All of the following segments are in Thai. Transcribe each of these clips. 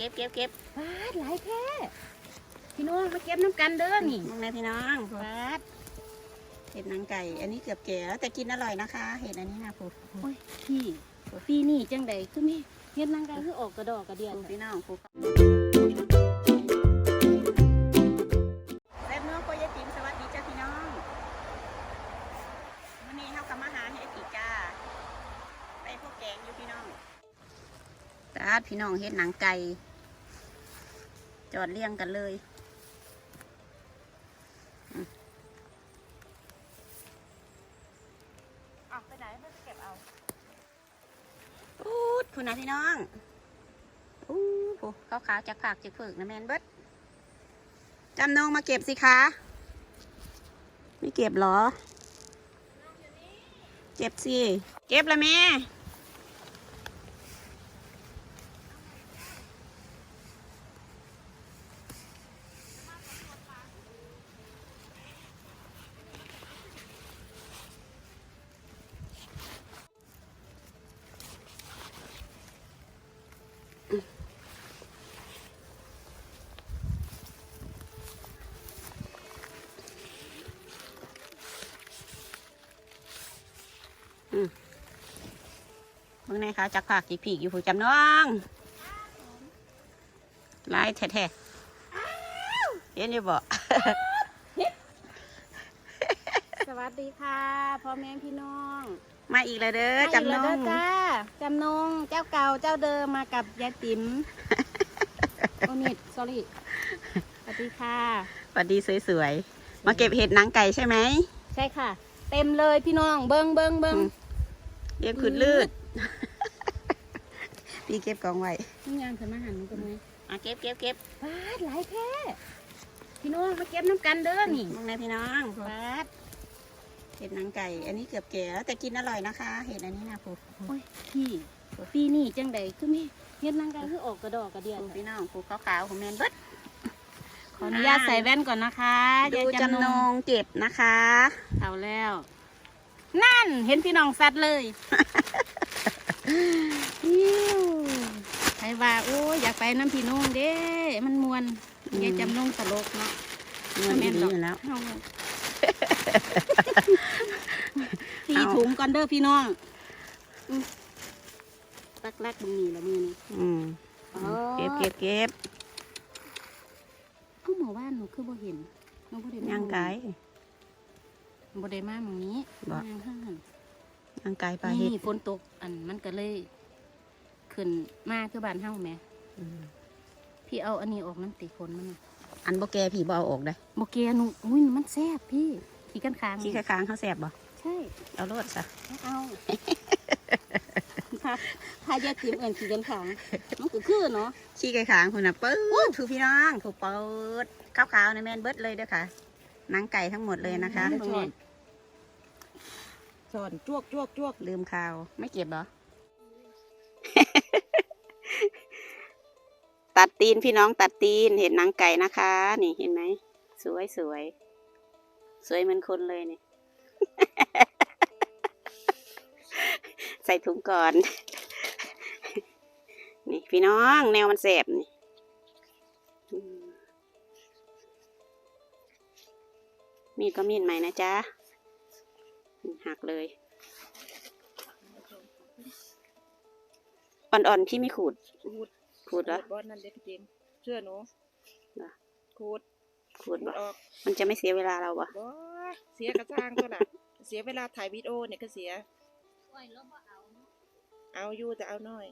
ก็บเก็บเก็บปาดหลายแท้พี่น้องมาเก็บน้ำกันเด้อนี่มองนะพี่น้องปาดเห็ดหนังไก่ อันนี้เกือบแก่แล้วแต่กินอร่อยนะคะ เห็ดอันนี้นะผูโอ้ยพี่ปีนี้จังใดคือแม่เฮ็ดนางไก่คือออกกระดอกกระเดียนผูพี่น้องผูแซ่บเนื้อโคยายติ๋มสวัสดีจ้าพี่น้องวันนี้เขากำมาหาเห็ดอีกจ้าไปพวกแกงอยู่พี่น้องตาดพี่น้องเห็ดหนังไก่ จอดเรียงกันเลย ออกไปไหนไม่ไปเก็บเอาอูดคุณนะพี่น้องอู้หูขาวขาวๆจากผักจากฝึกนะแมนเบิดจำนองมาเก็บสิคะ ไม่เก็บเหรอ เก็บสิ เก็บละแม่ คะจากผักจีผีกอยู่ผู้จำน้องลายแท้ๆเห็นอยู่บ่สวัสดีค่ะพ่อแม่พี่น้องมาอีกแล้วเด้อจำน้องมาอีกแล้วเด้จ้าจำนงเจ้าเก่าเจ้าเดิมมากับยายติ๋มโอ้นิด sorry สวัสดีค่ะสวัสดีสวยๆมาเก็บเห็ดหนังไก่ใช่ไหมใช่ค่ะ เต็มเลยพี่น้องเบิ้งเบิ้งเบิ้งอืมเรียกขุดลืด พี่เก็บกองไว้นี่งานเพิ่นมาหันมันเป็นไงมาเก็บเก็บเก็บปาดหลายแท้พี่น้องมาเก็บน้ำกันเด้อนี่มองนะพี่น้องปาดเห็ดหนังไก่ อันนี้เกือบแก่แล้วแต่กินอร่อยนะคะ เห็ดอันนี้นะผูโอ้ยพี่ปีนี้จังใดคือแม่เฮ็ดนางไก่คือออกกระดอกกระเดียนผูพี่น้องผูขาวๆของแมนเบิดขออนุญาตใส่แว่นก่อนนะคะดูยายจำนงเก็บนะคะเอาแล้ว นั่นเห็นพี่น้องสัตว์เลยอิ้วใคร ว่าโอ้ยอยากไปน้ำพี่น้องเด้ มันมวนอืมยายจำนงตลกเนาะเงินดีอยู่แล้วเอาตีถุงก่อนเด้อพี่น้องอืมตักแรกมึงนี่ละมือนี่อืมอ๋อเก็บเก็บเก็บเอ้าหมู่บ้านหนูคือบ่เห็นหนูบ่ได้มาย่างไก่บ่ได้มาหมองนี้บ่ย่างข้างหันย่างไก่ปลาเห็ดนี่ฝนตกอันมันก็เลย ขึ้นมาคือบ้านเฮาแหม่อืมพี่เอาอันนี้ออกน้ำติฝนมันน่ะอันบ่แก่ผีบ่เอาออกได้บ่เกียหนูอุ้ยมันแซ่บพี่ขี้กันค้างขี้ค้างๆเขาแสบบ่ใช่เอาโลดซะไม่เอาถ้าถ้ายายติ๋มเอิ้นขี้กันค้างมันก็คือเนาะขี้ค้างๆคุณน่ะปื๊ดถูกพี่น้องถูกเปิดขาวๆในแมนเบิดเลยเด้อค่ะหนังไก่ทั้งหมดเลยนะคะตรงนี้สอน จวกจวกจวกลืมข่าว ไม่เก็บเหรอ ตัดตีนพี่น้องตัดตีนเห็นหนังไก่นะคะ นี่เห็นไหมสวยสวยสวยเหมือนคนเลยนี่ใส่ถุงก่อน นี่พี่น้องแนวมันแสบนี่มมีดก็มีดใหม่นะจ๊ะ หักเลย อ่อนๆพี่ไม่ขูด ขูดขูดเหรอบอสนั่นเด็กพี่เจมส์เชื่อหนูเหรอขูดขูดขูบ่ดออกมันจะไม่เสียเวลาเราบ่บอสเสียกระจ้างตัวน่ะ เสียเวลาถ่ายวิดีโอเนี่ยก็เสียเอาอยู่แต่เอาน้อย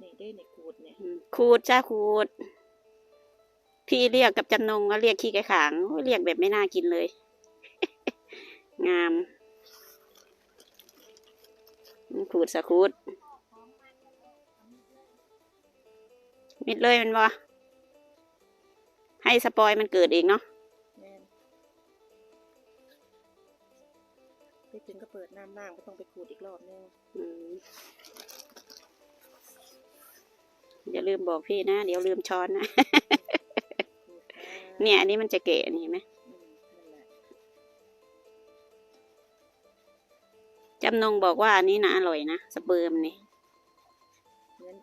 นี่ได้นี่ขูดเนี่ยอืมขูดจ้าขูด พี่เรียกกับจำนงก็เรียกขี้ไก่ขางโอ้ยเรียกแบบไม่น่ากินเลย งามอืมขูดสะขูด มิดเลยแมันบ่ให้สปอยมันเกิดเองเนาะแน่นไปถึงก็เปิดน้ำล่างก็ต้องไปขูดอีกรอบนึงอืมอย่าลืมบอกพี่นะ เดี๋ยวลืมช้อนนะขูดค่ะเนี่ย อันนี้มันจะเกะนี่เห็นไหมอืมนั่นแหละจำนงบอกว่าอันนี้นะอร่อยนะสเปิร์มนี่เหมือน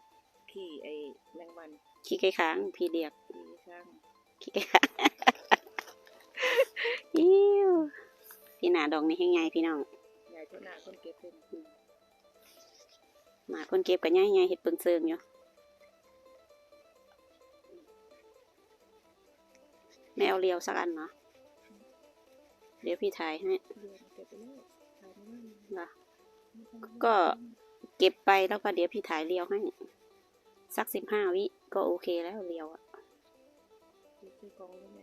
ขี่ไอ้ แมงวันขี้ไก่ค้างพี่เรียกดีช่างขี้ไก่ค้างอิ้วพี่หนาดองนี่ให้ไงพี่น้องใหญ่เท่าหน้าคนเก็บเป็นหมาคนเก็บกันง่ายๆเห็ดเปิงเซิงอยู่แมวเลียวสักอันเนาะเดี๋ยวพี่ถ่ายให้เดือนเก็บไปเลยทานไม่ได้เหรอก็เก็บไปแล้วก็เดี๋ยวพี่ถ่ายเลียวให้ สักสิบห้าวิ ก็โอเคแล้วเลียวอะซื้อกองได้ไหม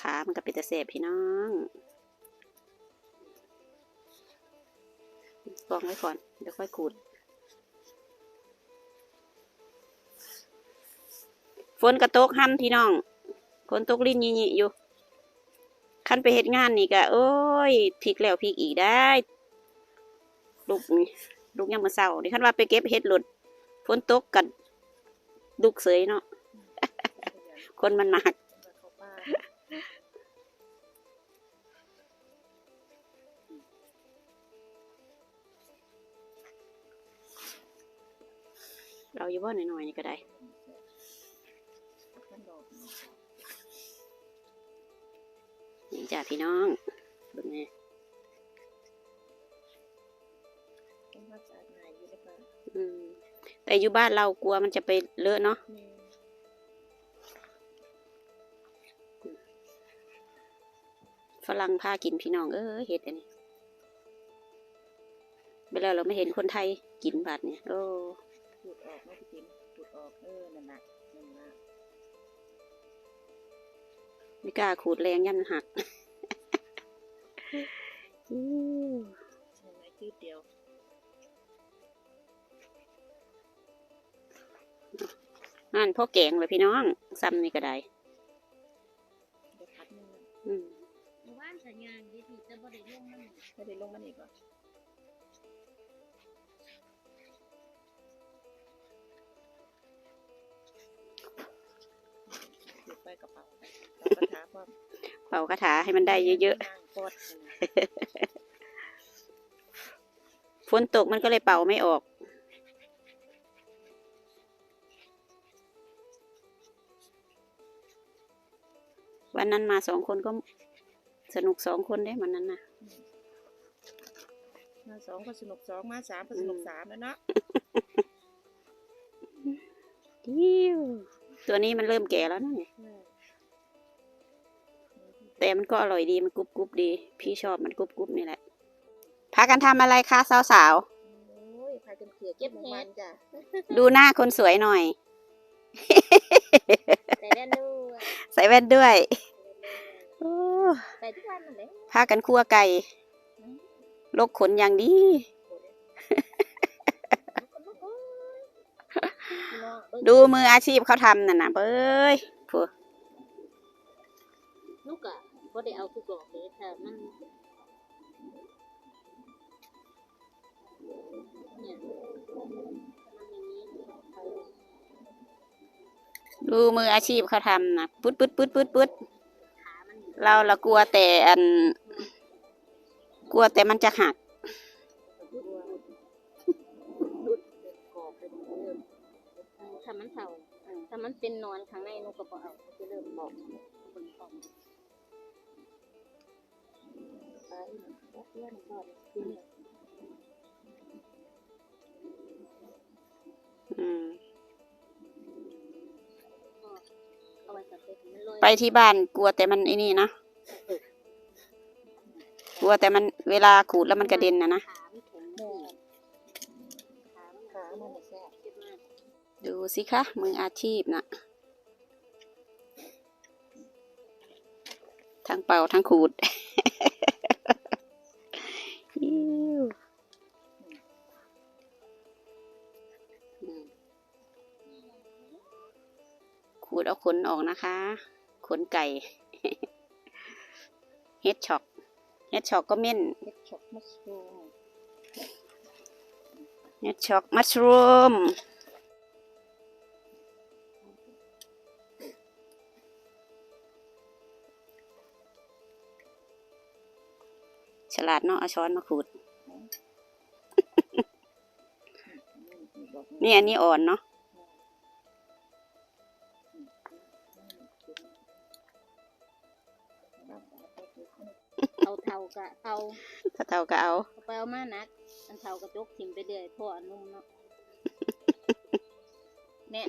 ขามันก็เป็นตะเสบพี่น้องกองไว้ก่อน เดี๋ยวค่อยขูด ฝนกระตกห้ำพี่น้องฝนตกลิ้นยี่ๆอยู่ คันไปเฮ็ดงานนี่ก็โอ้ยพลิกแล้วพลิกอีกได้ลูกนี่ลูกยังมาเศร้านี่คันว่าไปเก็บเฮ็ดหลุดฝนตกกันลูกเสยเนาะคนมันหนักเข้าบ้านเราอยู่บ้านหน่อยๆนี่ก็ได้ จ้าพี่น้องเบิ่งแนี่ต้องรักษาง่ายอยู่ในบ้านอืมแต่อยู่บ้านเรากลัวมันจะไปเลอะเนาะแม่ฝรั่งพากินพี่น้องเออเห็ดอันนี้เวลาเราไม่เห็นคนไทยกินบาดเนี่ยโอ้พูดออกไม่พี่จิมพูดออกเออนั่นน่ะนั่นน่ะไม่กล้าขูดแรงยันหักอู้ ใช่ไหมจืดเดียวนั่นพ่อแกงเลยพี่น้อง ซ้ำนี่ก็ได้เดี๋ยวพัดนึงนะอืมหมู่บ้านสัญญาณดีที่จะบ่ได้ลงมันไม่ได้ลงมันอีกเหรอเก็บไปกระเป๋าไปเรากระถาความเป่ากระถาให้มันได้เยอะนั่งก ดๆฝนตกมันก็เลยเป่าไม่ออก วันนั้นมาสองคนก็สนุกสองคนได้วันนั้นนะมาสองก็สนุกสองมาสามก็สนุกสามแล้วเนาะอิ๊วตัวนี้มันเริ่มแก่แล้วนะเนี่ย แต่มันก็อร่อยดีมันกรุบกรุบดี พี่ชอบมันกรุบกรุบนี่แหละ พากันทำอะไรคะสาวโอ้ยพากันเขียเก็บมันจ้ะๆดูหน้าคนสวยหน่อย แต่ได้ดูใส่แว่นด้วยโอ้ไปทุกวันนั่นแหละพากันคั่วไก่ลกขนอย่างดี ดูมืออาชีพเขาทำน่ะนะเบ้ยพูลูกอะ บ่ได้เอาทุกดอกเลยค่ะมันเนี่ยมันอย่างนี้ดูมืออาชีพเขาทำนะปุ๊ดปุ๊ดปุ๊ดปุ๊ดปุ๊ดขามันเราเรากลัวแต่อัน กลัวแต่มันจะหักรุดกรอบไปเริ่มถ้ามันเท่าถ้ามันเป็นนอนข้างในนุกก็บ่เอาจะเริ่มบอกคนของ ไปเพื่อนก่อนอืม เอาไว้กับเด็กมันลอยไปที่บ้านกลัวแต่มันไอ้นี่นะกลัวแต่มันเวลาขูดแล้วมันกระเด็นนะนะ ขามันแข็งแรงขามันขามันแซ่บเจ็บมากดูสิคะ มืออาชีพนะทั้งเป่าทั้งขูด อิ๊วอืมขูดเอาขนออกนะคะ ขนไก่ เฮ็ดช็อก เฮ็ดช็อกก็เม่น เฮ็ดช็อกมัสรูมเฮ็ดช็อกมัชรูม ลาดเนาะเอาช้อนมาขูด นี่อันนี้อ่อนเนาะเท่ากับเอาเท่ากับเอาไปเอามานัก อันเท่ากับจกทิมไปเดือยพ่ออันนุ่มเนาะแม่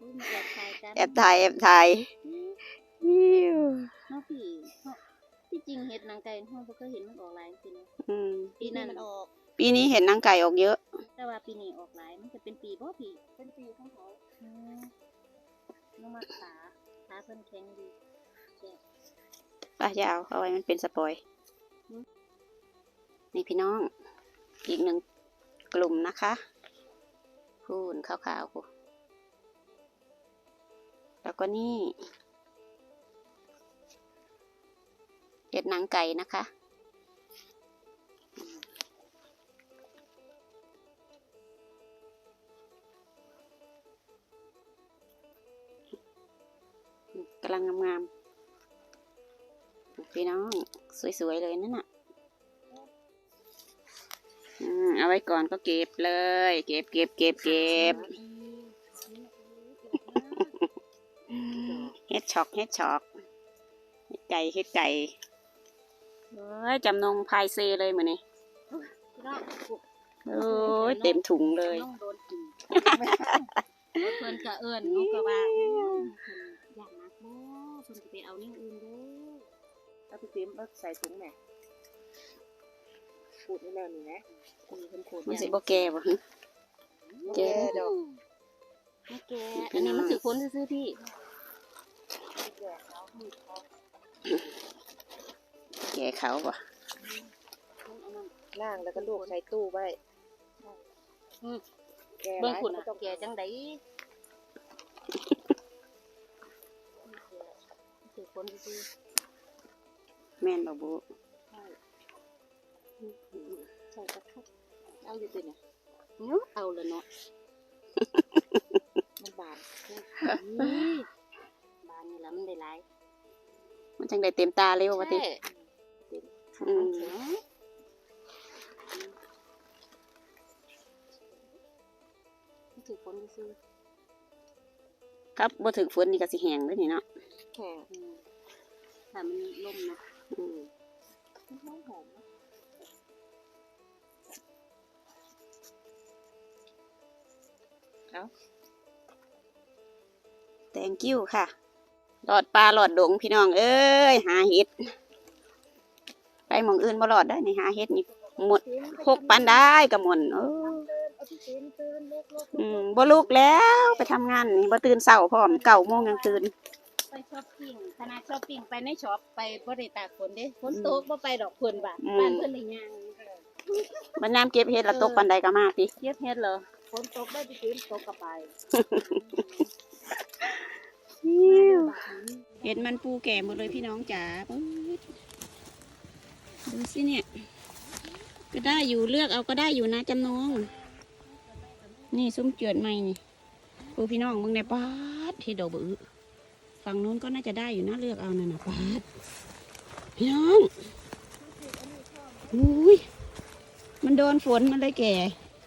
อุ๊ยแอบถ่ายนแอบถ่ายนี่เนาะพี่ ที่จริงเห็ดนางไก่เฮาบ่เคยเห็นมันออกหลายจริงๆอืมปีนั้นมันออก ปีนี้เห็นนางไก่ออกเยอะ แต่ว่าปีนี้ออกหลาย มันจะเป็นปีบ่พี่เป็นปีของเขาอืมน้องมาขาขาเพิ่นแข็งดีป้าจะเอาเอาไว้มันเป็นสปอยนี่พี่น้อง อีกหนึ่งกลุ่มนะคะพูนขาวๆพูแล้วก็นี่ เห็ดหนังไก่นะคะ กำลังงามๆพี่น้องสวย ๆ เลยนั่นน่ะอืมเอาไว้ก่อนก็เก็บเลย เก็บเก็บเก็บเก็บเฮ็ดช็อกเฮ็ดช็อกเฮ็ดไก่เฮ็ดไก่ เอ้ยจำนงพายเซเลยเหมือนนี่พี่น้องโอ้ยเต็มถุงเลย น้องโดนกินเพิ่นก็เอิ้นหนูก็ว่าอืมเพิ่นอยากนักบ่เพิ่นจะไปเอาแนวอื่นเด้อเอาไปจิ้มเอาใส่ถุงแม่ขูดนี่แล้วนี่นะมีเพิ่นโคตรมันอยากสิบ่แก่บ่หึ แกะ ดอกไม่แกอันนี้มันถือคนซื่อๆพี่ แก่เขามีเขาแก่เขาบ่ล่างแล้วก็ลวกใส่ตู้ไว้อืมแก่เบิ่งหลายคุณก็อะต้องแกจังไดถือคนซื่อแม่นบ่บุๆใช่ใช่ครับครับเอาอยู่ตัวเนี่ยเนาะเอาเลยเนาะมันบานนี่บ้านนี่ละมันได้หลายมันจังได้เต็มตาเร็วว่าติใช่ อืมแข็งถือคนซื่อครับบ่ถึกฝนนี่ก็สิแห้งเลยนี่เนาะแข็งๆอืมถ้ามันล่มเนาะอืมมันหอมหอมนะแตงกิ้วค่ะ หลอดปลาหลอดดงพี่น้อง เอ้ย หาเห็ด ไปหมองอื่นบ่หลอดได้นี่หาเห็ดนี่หมดพกปันได้ก็หมดเออเอาที่ตื่นตื่นลุกลุกอืมบ่ลุกแล้วไปทำงานนี่บ่ตื่นเช้าพร้อมเก้าโมงยังตื่นไปช้อปปิ้งขนาดช้อปปิ้งไปในช็อปไปบ่ได้ตากฝนเด้ฝนตกบ่ไปดอกเพิ่นบ่าอืมบ้านเพิ่นได้ย่างบัดยามเก็บเห็ดละตกปันใดก็มาติเฮ็ดเฮ็ดเหรอฝนตกได้ไปตื่นตกกระไปเห็ดมันปูแก่หมดเลยพี่น้องจ๋าปึ๊ ดดูสิเนี่ย ก็ได้อยู่เลือกเอาก็ได้อยู่นะจำนองนี่ซุ้มเจือดใหม่นี่ปูพี่น้องมึงในปาดที่ดอกบือฝั่งนู้นก็น่าจะได้อยู่นะเลือกเอานั่นนะปาดพี่น้องอุ้ยมันโดนฝนมันเลยแก่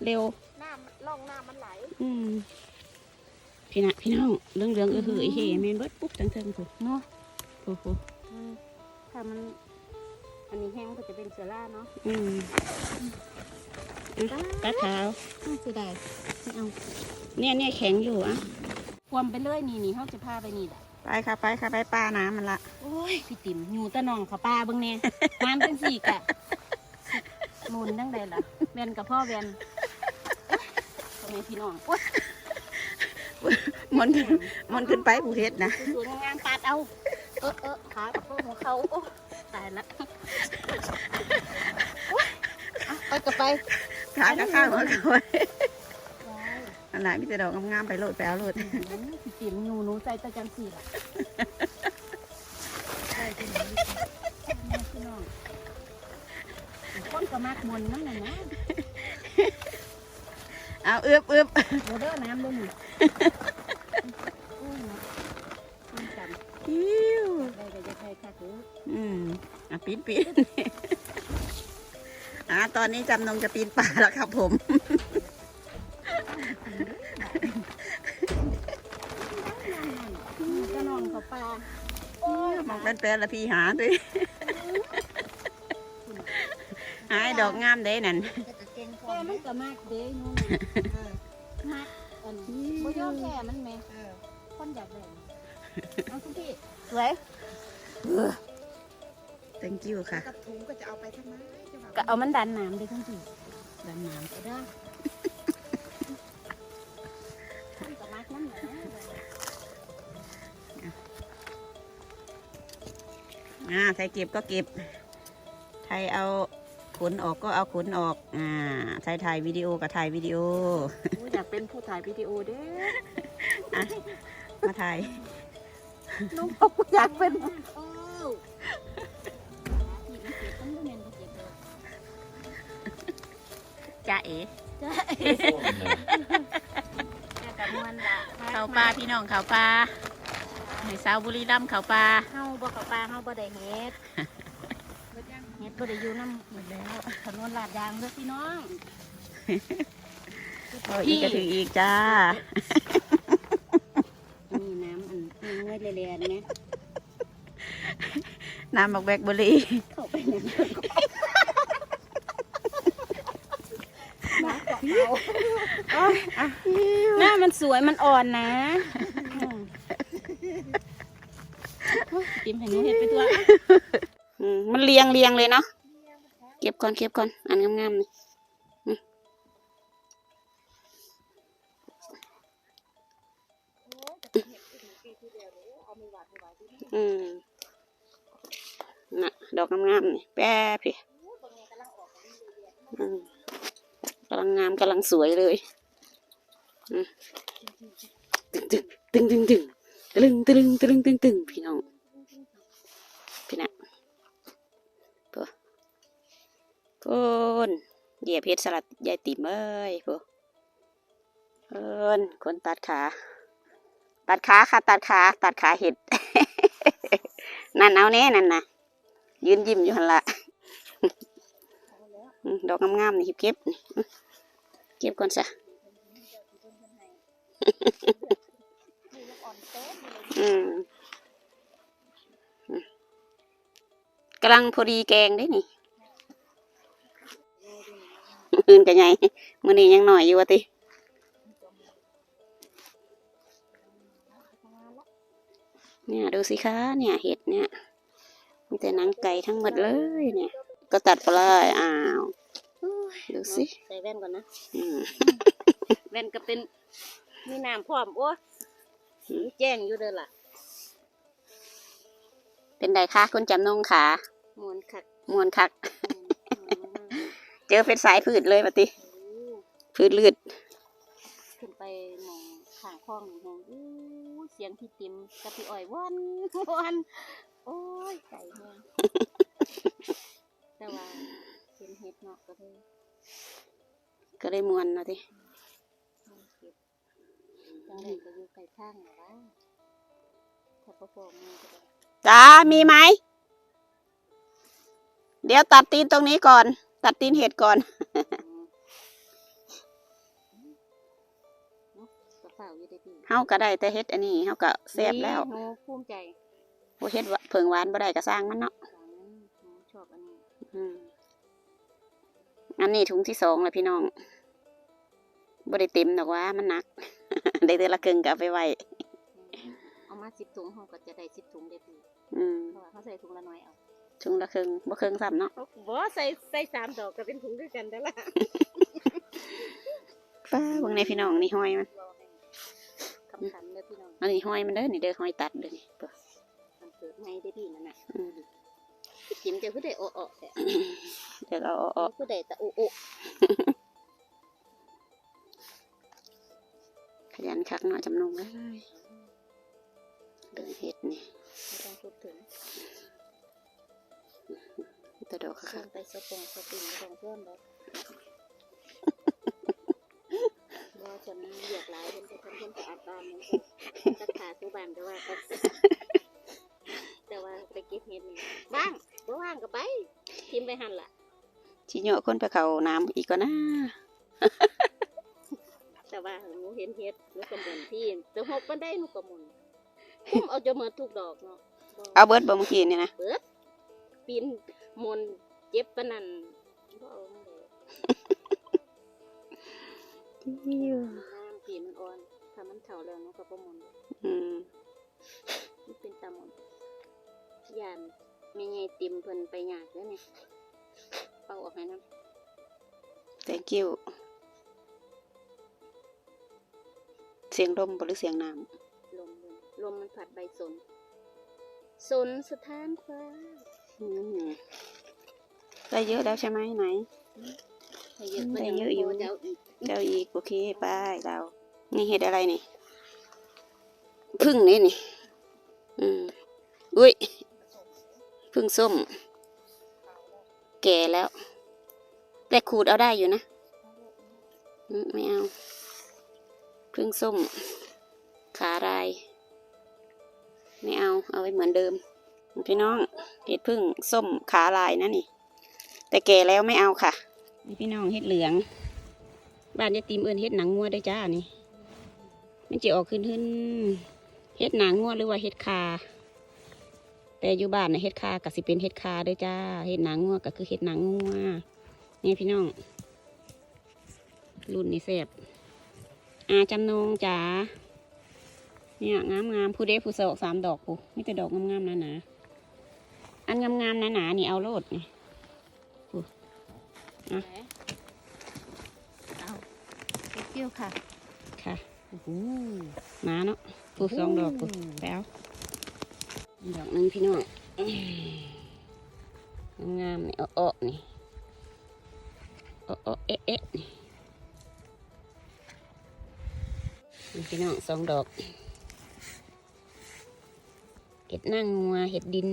เร็วน้ำล่องน้ำมันไหล อืมพี่นะพี่น้องเรื่องเรื่องเออเฮ้ยเฮ้แมนเบิดปุ๊บทั้งเทิงถูกเนาะโอ้โหอืมถ้ามัน อันนี้แห้งก็จะเป็นเสือล่าเนาะอืมอะปลาขาวน่าเสียดายไม่เอาเนี่ยเนี่ยแข็งอยู่อะความไปเลยนี่นี่เฮาจะพาไปนี่แหละไปค่ะไปค่ะไปปลาน้ำมันละโอ้ยพี่ติ๋มอยู่ตะนองเขาป้าเบิ่งแน่น้ำเป็นสี่กะหมุนจังไดล่ะแวนกับพ่อแวนทำไมพี่น้องโอ๊ยมันขึ้นมันขึ้นไปผู้เฮ็ดนะสวยงามๆปาดเอา เออเออขากับพวกหัวเขาโอ้ ตายละโอ๊ยเอาไปกับไปขากระข้างหัวเขาไว้อันไหนมีแต่ดอกงามๆไปโหลดไปเอาโหลดพี่ติ๋มอยู่หนูใจตะจังสี่ล่ะได้ที่ไหนพี่น้องคนก็มากมนนั่นแหละนะเอาอึบอึบเดี๋ยวเด้อน้ำด้วย อืมอะปีนปีนอะตอนนี้จำนงจะปีนป่าแล้วครับผมกะนองเขาปลาโอ้ยมองแป้นๆละพี่หาด้วยหายดอกงามเด้นั่นแก่มันก็มากเด้นู่นมากอันนี้บ่ยอมแค่มันไหม่คนอยากได้เอาคุณพี่สวย thank you ค่ะ กับถุงก็จะเอาไปทำไมจะบอกก็เอามันดันน้ำดิคุณพี่ดำน้ก็ได้มันก็มากนั่นแหละำอ่าไทยเก็บก็เก็บไทยเอาขนออกก็เอาขนออก อ่าไทยถ่ายวิดีโอก็ถ่ายวิดีโออยากเป็นผู้ถ่ายวิดีโอเด้มาถ่าย น้องบอกอยากเป็น โอ้พี่มันเจ็บต้องเรียนเจ็บเลยจ้าเอ๋จ้าแกกับมวนละเขาปลาพี่น้องเขาปลาในสาวบุรีรัมย์เขาปลาเฮาบ่เข้าปลาเฮาบ่ได้เฮ็ดเฮ็ดบ่ได้อยู่น้ำหมดแล้วถนนลาดยางเด้อพี่น้องโอ้ยอีกก็ถึงอีกจ้านี่น้ำอันนี่ เงยเรียนเนี่ยน้ำบักแบกบุรีเข้าไปในน้ำเกาะเอาหน้ามันสวยมันอ่อนนะอืมติมให้หนูเฮ็ดไปตัวอืมมันเรียงเรียงเลยเนาะเก็บก่อนเก็บก่อนอันงามๆนี่ อืมน่ะดอกงามๆนี่แป๊บพี่กำลังงามกำลังสวยเลยตึงตึงตึงตึงตึงตึงตึงตึงตึงพี่น้องพี่นะพวพูนเหยียบเพชรสลัดยายติ๋มเอ้ยพวเอินคนตัดขา ตัดขาค่ะ ตัดขา ตัดขาเห็ด นั่นเอาแน่นั่นนะยืนยิ้มอยู่หันละดอกงามๆนี่เก็บนี่เก็บก่อนซะอืมกำลังพอดีแกงได้นี่มื้ออื่นกันไงมือนี้ยังหน่อยอยู่วะติ เนี่ยดูสิคะเนี่ยเห็ดเนี่ยมีแต่หนังไก่ทั้งหมดเลยเนี่ย ก็ตัดไปเลยอ้าวดูสิใส่แว่นก่อนนะอืมแว่นก็เป็นมีน้ำพร้อมโอ้แจ้งอยู่เด้อล่ะ เป็นไดคะคุณจำนงขามวนคักมวนคักอืมมวนมากเจอเป็นสายพืชเลยปะติโอ้พืชลืดขึ้นไปหมองข้างคลองนี่แฮงอู้ เสียงพี่ติมกับพี่อ้อยวันวันโอ้ยไก่แฮงแต่ว่าเป็นเฮ็ดเนาะก็เลยก็เลยมวนนะติมันเก็บจังไดก็อยู่ไกลทางน่ะว่าถ้าบ่พอมือก็ได้จ้ามีไหม เดี๋ยวตัดตีนตรงนี้ก่อน ตัดตีนเห็ดก่อน เฮาก็ได้แต่เฮ็ดอันนี้เฮาก็แซ่บแล้วหนูภูมิใจบ่เฮ็ดว่าเผิงหวานบ่ได้ก็สร้างมันเนาะสามนั้นหนูชอบอันนี้อืมอันนี้ถุงที่สองแล้วพี่น้องบ่ได้เต็มดอกว่ามันหนัก ได้เดือนละครึ่งก็เอาไปไว้เอามาสิบถุงเขาก็จะได้สิบถุงได้ดีอืมเพราะว่าเขาใส่ถุงละน้อยเอาถุงละครึ่งบ่ครึ่งซ้ำเนาะบ่ใส่ใส่สามดอกก็เป็นถุงด้วยกันได้ละฟ้าเบิ่งในพี่น้องนี่ห้อยมัน คำขันเลยพี่น้องอันนี้ห้อยมันเด้อนี่เด้อห้อยตัดเด้อนี่เบิ่งมันเกิดไงได้พี่นั่นน่ะอืมกินจะผู้ใดโอะโอะแต่เดี๋ยวเอาเอาเอาผู้ใดแต่โอะโอะขยันคักเนาะจำนงเลยเรื่องเห็ดนี่ไม่ต้องพูดถึงตัวดอกเพื่คัอกนไปสปงสปริงไม่ต้องเพื่อนเลย ลายเป็นจะทำเพื่อนแต่อาบานมันก็ตัดขาสู้บานแต่ว่าก็แต่ว่าไปเก็บเห็ดนี่บ้างบ่ว่างก็ไปทิมไปหันล่ะๆชิโยะคนไปเข้าน้ำอีกก็นะ แต่ว่าหนูเห็นเฮ็ดหนูก็หมุนที่จะหกบันไดหนูก็หมุนคุ้มเอาจะเหมือนทุกดอกเนาะบ่เอาเบิร์ดบ่เมื่อกี้นี่นะเบิดปีนมนต์เจ็บปานนั้นบ่เอามาเลยน้ำปีมันอ่อนถ้ามันเฒ่าแล้วมันก็บ่มนต์อืมมันเป็นตามนยานแม่ใหญ่ติมเพิ่นไปยากเด้อนี่เป่าออกให้นำ thank you เสียงลมบ่หรือเสียงน้ลมเลยลมมันผัดใบสน สนสถานฟ้าำอืมได้เยอะแล้วใช่ไหมไหนให้เยอะได้กว่านี้เยอะอยู่จะเอาอีกเจ้าอีกโอเคไปเรา นี่เห็ดอะไรนี่พึ่งนี่นี่อืมอุ้ยพึ่งส้ม แก่แล้ว แต่ขูดเอาได้อยู่นะอืมไม่เอาพึ่งส้ม ขาลาย ไม่เอา เอาไว้เหมือนเดิม พี่น้องเห็ดพึ่งส้มขาลายนะนี่ แต่แก่แล้วไม่เอาค่ะนี่พี่น้องเห็ดเหลือง บ้านยายติมเอินเฮ็ดหนังงัวได้อจ้านี่ มันจะออกขึ้นขึ้นเฮ็ดหนังงัวหรือว่าเฮ็ดคา แต่อยู่บ้านนะเฮ็ดคาก็สิเป็นเฮ็ดคาด้อจ้าเฮ็ดหนังงัวก็คือเฮ็ดหนังงัวนี่พี่น้อง รุ่นนี้แซ่บอาจำนงจ๋าเนี่ยงามงามผู้เด้ผู้เสอกสามดอกผู้มีแต่ดอกงามๆหนาหนาอันงามๆหนาหนานี่เอาโลดนี่เอาเกี่ยวค่ะ มาเนาะปลูกสองดอกปลูกแปวดอกหนึ่งพี่น้องงามๆนี่เอ้อๆนี่เอ้อๆเอ๊ะเอ๊ะนี่นี่พี่น้องสองดอกเห็ดนางงัวเห็ดดิน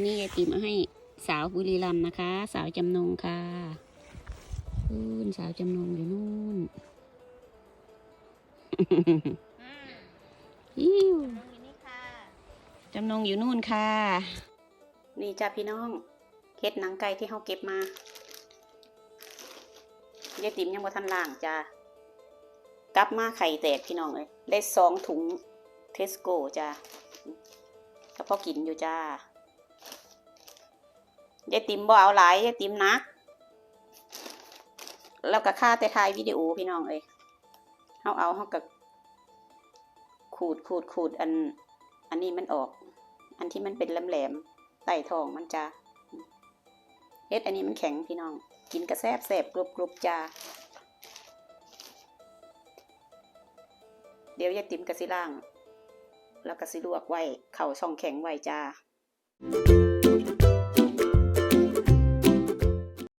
อันนี้ยายติมาให้สาวบุรีรัมนะคะ สาวจำนงค่ะนู่นสาวจำนงอยู่นู่นอิ้วจำนงอยู่นู่นค่ะ นี่จ้าพี่น้องเฮ็ดหนังไก่ที่เขาเก็บมายายติ๋มยังบ่ทันล่างจ้ากลับมาไข่แตกพี่น้องเลยได้สองถุงเทสโก้จ้าก็พอกินอยู่จ้า ยายติ๋มบ่เอาหลายยายติ๋มนัก แล้วก็ค่าแต่ถ่ายวิดีโอพี่น้องเอ้ยเฮาเอาเฮาก็ขูดขูดขูดอัน อันนี้มันออก อันที่มันเป็นแหลมๆไต่ทองมันจะเฮ็ดอันนี้มันแข็งพี่น้อง กินกระแซบแซบกรุบกรุบจ้าเดี๋ยวยายติ๋มกระสิล่าง แล้วก็สิลวกไว้ เข่าช่องแข็งไว้จ้า